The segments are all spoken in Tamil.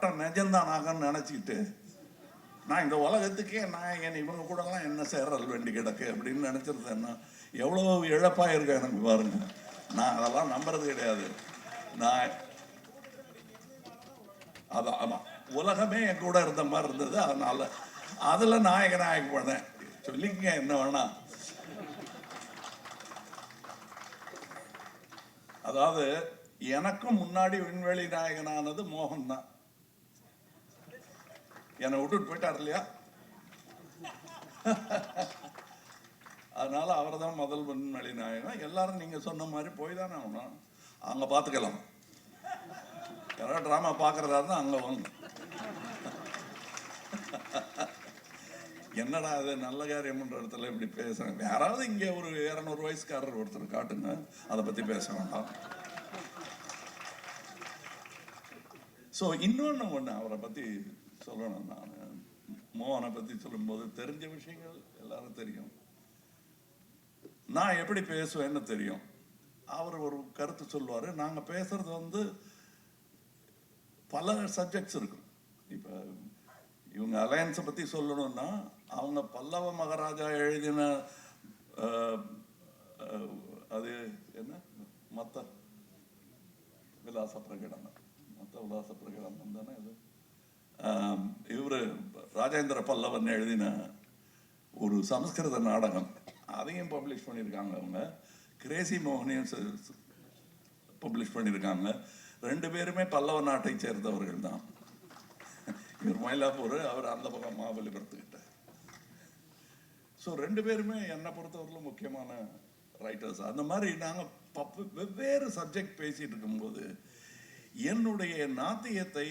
பட்டம் நிஜம்தான் ஆகன்னு நினச்சிக்கிட்டு நான் இந்த உலகத்துக்கே நான் என் இவங்க கூடலாம் என்ன சேரல் வேண்டி கிடக்கு அப்படின்னு நினச்சிருந்தேன் என்ன எவ்வளோ இழப்பாக இருக்கு எனக்கு பாருங்க. நான் அதெல்லாம் நம்புறது கிடையாது. நான் அதான் ஆமாம் உலகமே என் கூட இருந்த மாதிரி இருந்தது அதனால அதில் நாயக நாயக பண்ணேன் சொல்லிக்கங்க என்ன வேணா. அதாவது எனக்கும் முன்னாடி விண்வெளி நாயகனானது மோகன் தான் என்னை விட்டுட்டு போயிட்டார் இல்லையா? அதனால அவர் தான் முதல் விண்வெளி நாயகம் எல்லாரும் நீங்க சொன்ன மாதிரி போய் தானே ஆகணும். அங்க பார்த்துக்கலாம் யாராவது ட்ராமா பார்க்குறதா இருந்தால் அங்கே வாங்க. என்னடா அது நல்ல காரியம்ன்ற இடத்துல இப்படி பேசுறேன். யாராவது இங்கே ஒரு இரநூறு வயசுக்காரர் ஒருத்தர் காட்டுங்க. அதை பத்தி பேச வேண்டாம். ஸோ இன்னொன்று ஒன்று அவரை பற்றி சொல்லணும். நான் மோகனை பற்றி சொல்லும்போது தெரிஞ்ச விஷயங்கள் எல்லாரும் தெரியும். நான் எப்படி பேசுவேன்னு தெரியும். அவர் ஒரு கருத்து சொல்லுவார். நாங்கள் பேசுறது வந்து பல சப்ஜெக்ட்ஸ் இருக்கும். இப்போ இவங்க அலையன்ஸை பற்றி சொல்லணும்னா அவங்க பல்லவ மகாராஜா எழுதின அது என்ன? மற்ற விலாச பிரகடனம். மற்ற விலாச பிரகடனம் தானே இது இவர் ராஜேந்திர பல்லவன் எழுதின ஒரு சமஸ்கிருத நாடகம். அதையும் பப்ளிஷ் பண்ணியிருக்காங்க அவங்க. கிரேசி மோகனையும் பப்ளிஷ் பண்ணியிருக்காங்க. ரெண்டு பேருமே பல்லவ நாட்டை சேர்ந்தவர்கள் தான். இவர் மயிலாப்பூர் அவர் அந்த பக்கம் மாபலிபுரத்துக்கிட்ட ஸோ ரெண்டு பேருமே என்னை பொறுத்தவரையிலும் முக்கியமான ரைட்டர்ஸ் அந்த மாதிரி நாங்கள் பப்பு வெவ்வேறு சப்ஜெக்ட் பேசிகிட்டு இருக்கும்போது என்னுடைய நாத்தியத்தை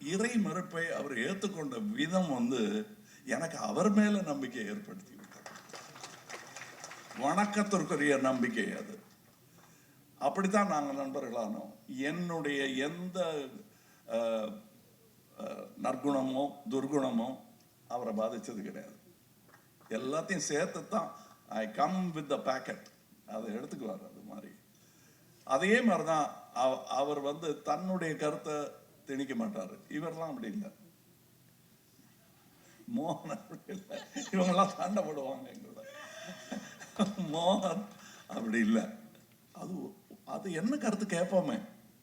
இறை மறுப்பை அவர் ஏற்றுக்கொண்ட விதம் வந்து எனக்கு அவர் மேல நம்பிக்கை ஏற்படுத்தி விட்டது வணக்கத்திற்குரிய நம்பிக்கை அது. அப்படித்தான் நாங்கள் நண்பர்களானோம். என்னுடைய எந்த நற்குணமோ துர்குணமோ அவரை பாதித்தது கிடையாது. எல்லாத்தையும் சேர்த்து தான் I come with the packet அதை எடுத்துக்குவார் அது மாதிரி. அதே மாதிரி தான் அவ- அவர் வந்து தன்னுடைய கருத்தை திணிக்க மாட்டார். இவரெல்லாம் அப்படி இல்லை. மோகன் அப்படி இல்லை. இவங்கெல்லாம் சண்டை போடுவாங்க எங்களோட. மோகன் அப்படி இல்லை. அது அது என்ன கருத்து கேட்போமே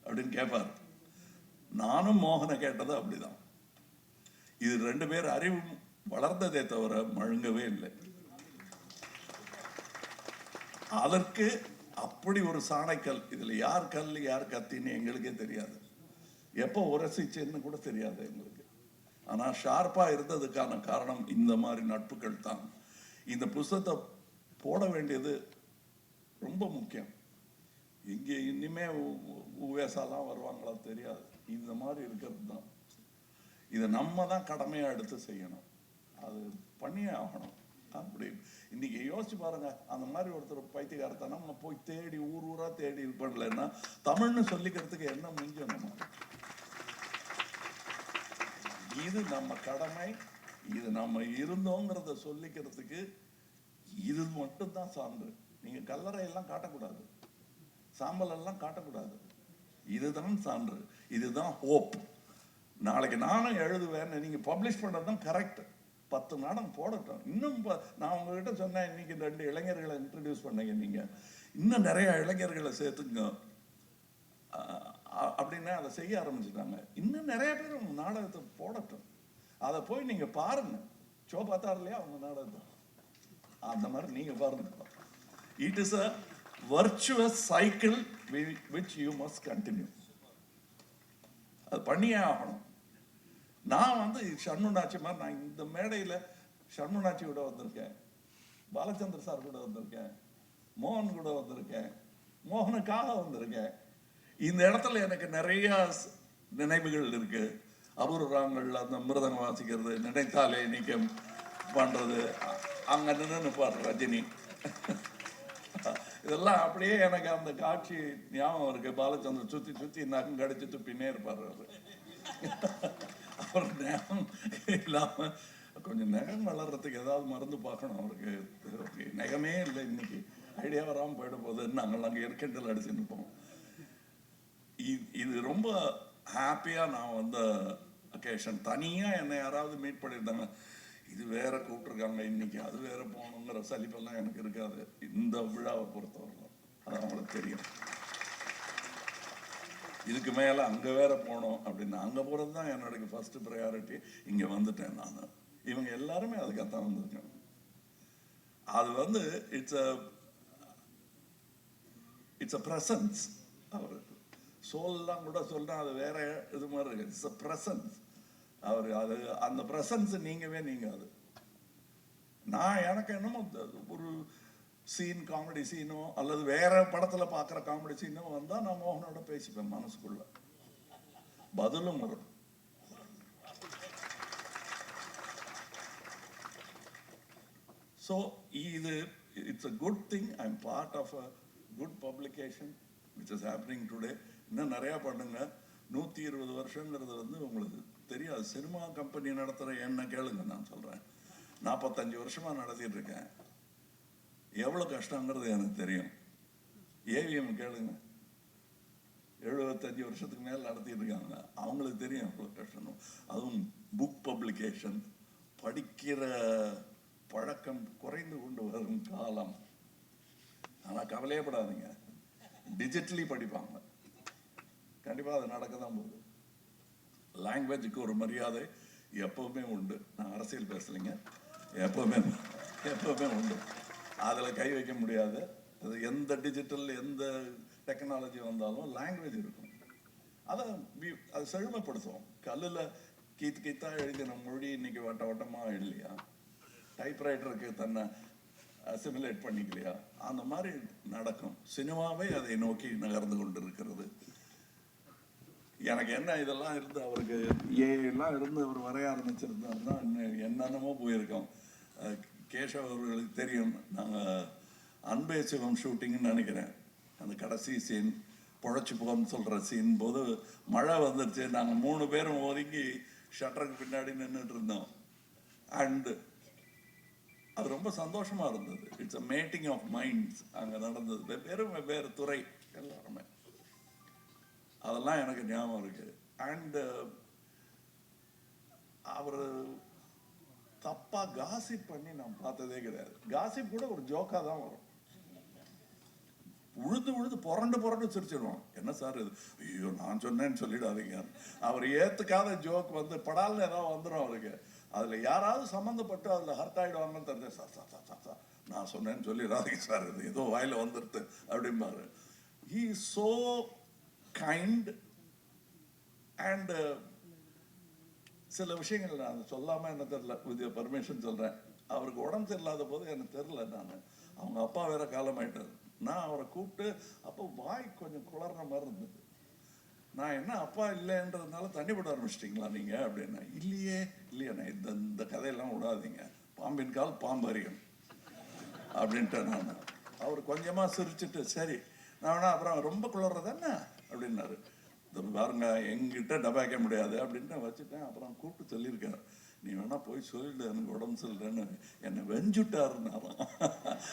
அப்படின்னு கேட்பார். நானும் மோகனை கேட்டது அப்படிதான். இது ரெண்டு பேர் அறிவு வளர்ந்ததே தவிர மழுங்கவே இல்லை. அதற்கு அப்படி ஒரு சாணைக்கல் இதுல யார் கல் யார் கத்தின்னு எங்களுக்கே தெரியாது. எப்போ உரசிச்சுன்னு கூட தெரியாது எங்களுக்கு. ஆனால் ஷார்ப்பாக இருந்ததுக்கான காரணம் இந்த மாதிரி நட்புகள் தான். இந்த புஸ்தகத்தை போட வேண்டியது ரொம்ப முக்கியம். இங்கே இனிமே உவேசாலாம் வருவாங்களா தெரியாது. இந்த மாதிரி இருக்கிறது தான். இதை நம்ம தான் கடமையாக எடுத்து செய்யணும். அது பண்ணியே ஆகணும். அப்படி. இன்னைக்கு யோசிச்சு பாருங்க. அந்த மாதிரி ஒருத்தர் பைத்தியகாரத்தை நம்ம போய் தேடி ஊர் ஊரா தேடி இது பண்ணலன்னா தமிழ்னு சொல்லிக்கிறதுக்கு என்ன முடிஞ்சோம் நம்ம இது நம்ம கடமை இது நம்ம இருந்தோங்கிறத சொல்லிக்கிறதுக்கு இது மட்டும் தான் சான்று. நீங்க கல்லறை எல்லாம் காட்டக்கூடாது. சாம்பல் எல்லாம் காட்டக்கூடாது. இதுதான் சான்று. இதுதான் ஹோப் நாளைக்கு நானும் எழுதுவேன் நீங்க பப்ளிஷ் பண்ணுறது தான் கரெக்ட் பத்து நாடம் போடட்டும். இன்னும் நான் உங்ககிட்ட சொன்னேன் இன்னைக்கு ரெண்டு இளைஞர்களை இன்ட்ரடியூஸ் பண்ணீங்க நீங்க. இன்னும் நிறைய இளைஞர்களை சேர்த்துங்க அப்படின்னா அதை செய்ய ஆரம்பிச்சுட்டாங்க. இன்னும் நிறைய பேர் உங்கள் நாடகத்தை போடட்டும். அதை போய் நீங்க பாருங்க. ஷோ பார்த்தாரு இல்லையா அவங்க நாடகத்தை? அந்த மாதிரி நீங்க பாருங்க. It is a virtuous cycle which you must continue அது பண்ணியே ஆகணும். நான் வந்து ஷண்முனாட்சி மாதிரி நான் இந்த மேடையில் ஷண்முனாட்சி கூட வந்திருக்கேன். பாலச்சந்திர சார் கூட வந்திருக்கேன். மோகன் கூட வந்திருக்கேன். மோகனுக்காக வந்திருக்கேன். இந்த இடத்துல எனக்கு நிறைய நினைவுகள் இருக்கு. அபூர்வங்கள் அந்த மிருதங்கம் வாசிக்கிறது நினைத்தாலே நீக்கம் பண்றது அங்கே அங்க நின்று பாரு ரஜினி. இதெல்லாம் அப்படியே எனக்கு அந்த காட்சி ஞாபகம் இருக்கு. பாலச்சந்திரன் சுத்தி சுத்தி நகம் கடிச்சு துப்பினே இருப்பாரு அவர். நேரம் இல்லாம கொஞ்சம் நகம் வளர்றதுக்கு ஏதாவது மருந்து பார்க்கணும் அவருக்கு. நகமே இல்லை இன்னைக்கு. ஐடியா வராமல் போயிட போகுது. நாங்கள் அங்கே இருக்கின்றல் அடிச்சுட்டு இருப்போம். இது ரொம்ப ஹாப்பியாக நான் வந்த அக்கேஷன் தனியாக என்னை யாராவது மீட் பண்ணியிருந்தாங்க. இது வேற கூப்பிட்டுருக்காங்க இன்னைக்கு அது வேற போகணுங்கிற சலிப்பெல்லாம் எனக்கு இருக்காது. இந்த விழாவை பொறுத்தவரைக்கும் அது அவங்களுக்கு தெரியும். இதுக்கு மேலே அங்கே வேற போகணும் அப்படின்னு அங்கே போகிறது தான் என்னோட ஃபர்ஸ்ட் ப்ரையாரிட்டி இங்கே வந்துட்டேன் நான். இவங்க எல்லாருமே அதுக்காகத்தான் வந்திருக்காங்க. அது வந்து it's a it's a presence அவர் சோல்லாம் கூட சொல்றேன் அது வேற இது மாதிரி இருக்கு. இட்ஸ் அ ப்ரெசன்ஸ் அவர் அது அந்த ப்ரெசன்ஸ் நீங்கவே நீங்க அது. நான் எனக்கு என்னமோ ஒரு சீன் காமெடி சீனோ அல்லது வேற படத்துல பார்க்குற காமெடி சீனோ வந்தா நான் மோகனோட பேசிப்பேன் மனசுக்குள்ள. பதிலும் வரும். ஸோ இது it's a good thing I am part of a good publication which is happening today இன்னும் நிறையா பண்ணுங்க. நூற்றி இருபது வருஷங்கிறது வந்து உங்களுக்கு தெரியாது சினிமா கம்பெனி நடத்துகிற என்ன கேளுங்க நான் சொல்கிறேன் நாற்பத்தஞ்சு வருஷமாக நடத்திட்டு இருக்கேன். எவ்வளோ கஷ்டங்கிறது எனக்கு தெரியும். ஏவிஎம் கேளுங்க. எழுபத்தஞ்சு வருஷத்துக்கு மேலே நடத்திட்டு இருக்காங்க. அவங்களுக்கு தெரியும் எவ்வளோ கஷ்டம் அதுவும் புக் பப்ளிகேஷன் படிக்கிற பழக்கம் குறைந்து கொண்டு வரும் காலம். ஆனா கவலையப்படாதீங்க டிஜிட்டலி படிப்பாங்க. கண்டிப்பாக அது நடக்க தான் போகுது. லாங்குவேஜுக்கு ஒரு மரியாதை எப்பவுமே உண்டு. நான் அரசியல் பேசலைங்க. எப்பவுமே எப்பவுமே உண்டு. அதில் கை வைக்க முடியாது. அது எந்த டிஜிட்டல் எந்த டெக்னாலஜி வந்தாலும் லாங்குவேஜ் இருக்கும். அதை அதை செழுமைப்படுத்துவோம். கல்லில் கீத்து கீத்தா எழுதின மொழி இன்னைக்கு வட்ட வட்டமாக இல்லையா டைப்ரைட்டருக்கு தன்னை அசிமிலேட் பண்ணிக்கலையா? அந்த மாதிரி நடக்கும். சினிமாவே அதை நோக்கி நகர்ந்து கொண்டிருக்கிறது. எனக்கு என்ன இதெல்லாம் இருந்து அவருக்கு ஏ இருந்து அவர் வரைய ஆரம்பிச்சிருந்தாருன்னா என்னென்னமோ போயிருக்கோம். கேஷவ் அவர்களுக்கு தெரியும். நாங்கள் அன்பே சிவம் ஷூட்டிங்னு நினைக்கிறேன். அந்த கடைசி சீன் பொழைச்சி போகணும்னு சொல்கிற சீன் போது மழை வந்துருச்சு. நாங்கள் மூணு பேரும் ஒதுங்கி ஷட்டருக்கு பின்னாடி நின்றுட்டு இருந்தோம். அண்டு அது ரொம்ப சந்தோஷமாக இருந்தது. It's a meeting of minds அங்கே நடந்தது. வெவ்வேறு வெவ்வேறு துறை எல்லாருமே. அதெல்லாம் எனக்கு ஞாபகம் இருக்கு. அண்டு uh, அவர் தப்பா காசிப் பண்ணி நான் பார்த்ததே கிடையாது. காசிப் கூட ஒரு ஜோக்கா தான் வரும். உழுது உழுது புரண்டு புரண்டு சிரிச்சிடுவோம் என்ன சார் இது? ஐயோ நான் சொன்னேன்னு சொல்லிடாதீங்க. அவர் ஏத்துக்காத ஜோக் வந்து படால்னு ஏதாவது வந்துடும் அவருக்கு. அதுல யாராவது சம்மந்தப்பட்டு அதுல ஹர்ட் ஆயிடுவாங்கன்னு தெரிஞ்ச sir sir sir sir sir நான் சொன்னேன்னு சொல்லிடாதீங்க சார் இது ஏதோ வாயில வந்துருது. அப்படிம்பாரு. He so kind and uh, சில விஷயங்கள் நான் சொல்லாம என்ன தெரியல. வித் பர்மிஷன் சொல்றேன். அவருக்கு உடம்பு சரியில்லாத போது எனக்கு தெரியல நான். அவங்க அப்பா வேற காலமாயிட்டார். நான் அவரை கூப்பிட்டு அப்போ வாய் கொஞ்சம் குளர்ற மாதிரி இருந்தது. நான் என்ன அப்பா இல்லைன்றதுனால தண்ணி போட ஆரம்பிச்சிட்டிங்களா நீங்க? அப்படின்னா இல்லையே இல்லையா நான் இந்த இந்த கதையெல்லாம் விடாதீங்க. பாம்பின் கால் பாம்பறியும் அப்படின்ட்டு நான். அவர் கொஞ்சமா சிரிச்சிட்டு சரி நான் வேணா அப்புறம் ரொம்ப குளர்றது என்ன? அப்படின்னாரு. "இது பாருங்க எங்கிட்ட டபாக்க முடியாது அப்படின்ட்டு வச்சுட்டேன். அப்புறம் கூப்பிட்டு சொல்லியிருக்காரு. நீ வேணா போய் சொல்லிடு எனக்கு உடம்பு சொல்லுன்னு என்னை வெஞ்சுட்டாருன்னாராம்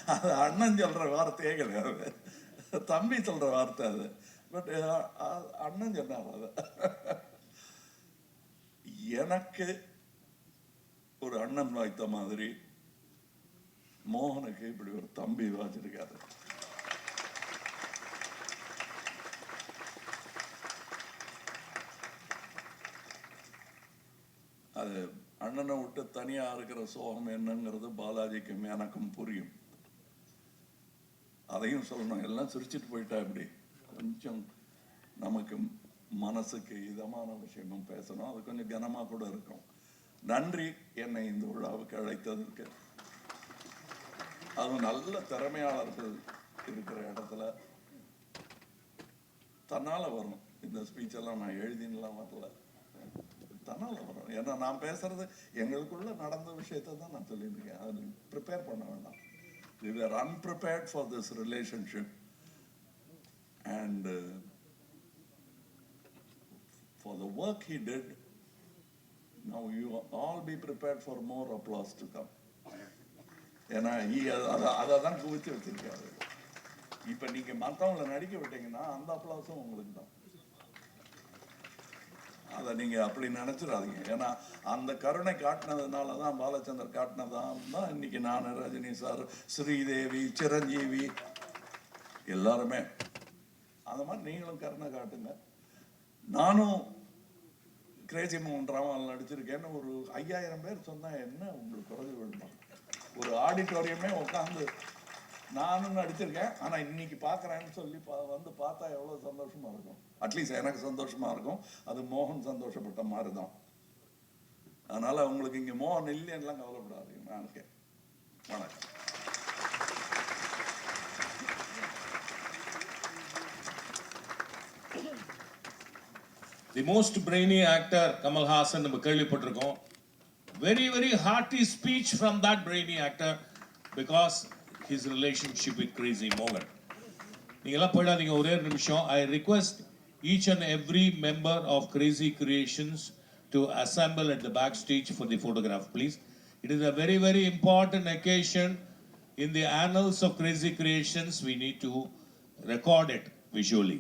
அது அண்ணன் சொல்ற வார்த்தையே கிடையாது. தம்பி சொல்ற வார்த்தை அது. பட் அண்ணன் சொன்னார் அது. எனக்கு ஒரு அண்ணன் வாய்த்த மாதிரி மோகனுக்கு இப்படி ஒரு தம்பி வச்சிருக்காரு. அது அண்ணனை விட்டு தனியா இருக்கிற சோகம் என்னங்கிறது பாலாஜிக்கும் எனக்கும் புரியும். அதையும் சொல்லணும். எல்லாம் சிரிச்சிட்டு போயிட்டா இப்படி கொஞ்சம் நமக்கு மனசுக்கு இதமான விஷயமும் பேசணும். அது கொஞ்சம் கனமா கூட இருக்கும். நன்றி. என்னை இந்த விழாவுக்கு அழைத்ததற்கு அதுவும் நல்ல திறமையாளர்கள் இருக்கிற இடத்துல தன்னால வரும். இந்த ஸ்பீச் எல்லாம் நான் எழுதினலாம் வரல. தானே வரும் ஏன்னா நான் பேசுறது எங்களுக்குள்ள நடந்த விஷயத்தை தான் நான் சொல்லியிருக்கேன். அது ப்ரிப்பேர் பண்ண வேண்டாம். We are unprepared for this relationship and for the work he did now you all be prepared for more applause to come ஏன்னா அதை அதை தான் குவித்து வச்சிருக்காரு. இப்ப நீங்க மற்றவங்களை நடிக்க விட்டீங்கன்னா அந்த அப்ளாஸும் உங்களுக்கு தான். அதை நீங்கள் அப்படி நினச்சிடாதீங்க. ஏன்னா அந்த கருணை காட்டினதுனால தான் பாலச்சந்தர் காட்டினதான் தான் இன்னைக்கு நான் ரஜினி சார் ஸ்ரீதேவி சிரஞ்சீவி எல்லாருமே. அந்த மாதிரி நீங்களும் கருணை காட்டுங்க. நானும் கிரேசி மோகன் ராமாவில் நடிச்சிருக்கேன்னு ஒரு ஐயாயிரம் பேர் சொன்னால் என்ன உங்களுக்கு குறைஞ்சு விடணும் ஒரு ஆடிட்டோரியமே உட்காந்து நானும் நடிச்சிருக்கேன். ஆனா இன்னைக்கு பார்க்குறேன்னு சொல்லி பா- வந்து பார்த்தா எவ்வளவு சந்தோஷமா இருக்கும். அட்லீஸ்ட் எனக்கு சந்தோஷமா இருக்கும். அது மோகன் சந்தோஷப்பட்ட மாதிரி தான் அதனால உங்களுக்கு இங்க மோகன் இல்லைன்னுலாம் கவலைப்படாதீங்க. நான் இருக்கேன். வணக்கம். The most brainy actor Kamal Haasan நம்ம கேள்விப்பட்டிருக்கோம். Very very hearty speech from that brainy actor because his relationship with Crazy மோகன் நீங்களாம் போயிடாதீங்க ஒரே ஒரு நிமிஷம். I request each and every member of Crazy Creations to assemble at the back stage for the photograph please it is a very very important occasion. In the annals of crazy creations we need to record it visually.